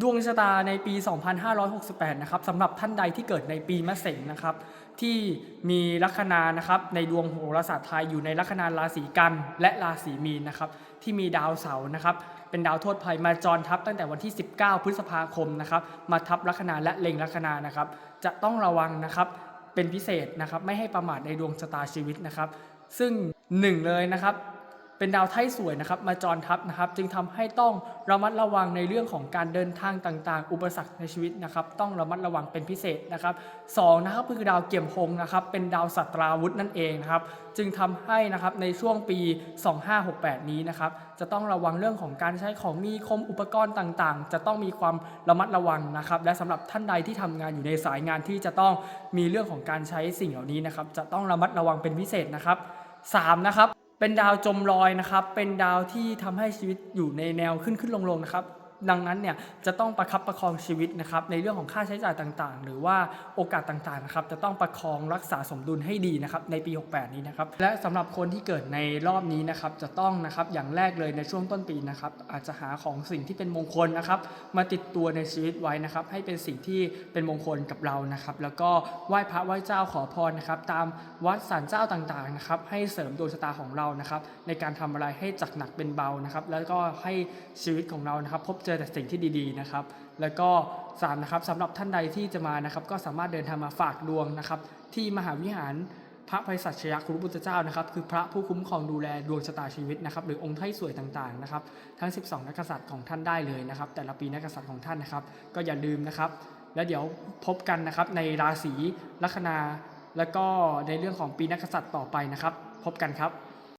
ดวงชะตาในปี 2568 นะครับสำหรับท่านใดที่เกิดในปีมะเสงนะครับ ที่มีลัคนานะครับในดวงโหราศาสตร์ไทยอยู่ในลัคนาราศีกันและราศีมีนนะครับ ที่มีดาวเสาร์นะครับ เป็นดาวโทษภัยมาจรทับตั้งแต่วันที่ 19 พฤษภาคมนะครับ มาทับลัคนาและเล็งลัคนานะครับ จะต้องระวังนะครับเป็นพิเศษนะครับ ไม่ให้ประมาทในดวงชะตาชีวิตนะครับ ซึ่งหนึ่งเลยนะครับ เป็นดาวไถ่สวยนะครับมาจรทับนะครับ จึงทำให้ต้องระมัดระวังในเรื่องของการเดินทางต่างๆ อุปสรรคในชีวิตนะครับ ต้องระมัดระวังเป็นพิเศษนะครับสองนะครับคือดาวเกี่ยมพงนะครับ เป็นดาวสัตราวุธนั่นเองนะครับ จึงทำให้นะครับในช่วงปี 2568 นี้นะครับ จะต้องระวังเรื่องของการใช้ของมีคมอุปกรณ์ต่างๆ จะต้องมีความระมัดระวังนะครับ และสำหรับท่านใดที่ทำงานอยู่ในสายงานที่จะต้องมีเรื่องของการใช้สิ่งเหล่านี้นะครับ จะต้องระมัดระวังเป็นพิเศษนะครับ3นะครับ เป็นดาวจมลอยนะครับ เป็นดาวที่ทำให้ชีวิตอยู่ในแนวขึ้นขึ้นลงลงนะครับ ดังนั้นเนี่ยจะต้องประคับประคองชีวิตนะครับในเรื่องของค่าใช้จ่ายต่างๆ หรือว่าโอกาสต่างๆนะครับจะต้องประคองรักษาสมดุลให้ดีนะครับในปี 68 นี้นะครับและสำหรับคนที่เกิดในรอบนี้นะครับจะต้องนะครับอย่างแรกเลยในช่วงต้นปีนะครับอาจจะหาของสิ่งที่เป็นมงคลนะครับมาติดตัวในชีวิตไว้นะครับให้เป็นสิ่งที่เป็นมงคลกับเรานะครับแล้วก็ไหว้พระไหว้เจ้าขอพรนะครับตามวัดศาลเจ้าต่างๆนะครับให้เสริมดวงชะตาของเรานะครับในการทำอะไรให้จากหนักเป็นเบานะครับแล้วก็ให้ชีวิตของเรานะครับพบเจอแต่สิ่งที่ดีๆนะครับ แล้วก็สามนะครับสำหรับท่านใดที่จะมานะครับ ก็สามารถเดินทางมาฝากดวงนะครับ ที่มหาวิหารพระไพศาลชยครุพุทธเจ้านะครับ คือพระผู้คุ้มครองดูแลดวงชะตาชีวิตนะครับ หรือองค์ไทยสวยต่างๆนะครับ ทั้ง 12 นักษัตริย์ของท่านได้เลยนะครับ แต่ละปีนักษัตริย์ของท่านนะครับ ก็อย่าลืมนะครับ แล้วเดี๋ยวพบกันนะครับในราศีลัคนา แล้วก็ในเรื่องของปีนักกษัตริย์ต่อไปนะครับ พบกันครับ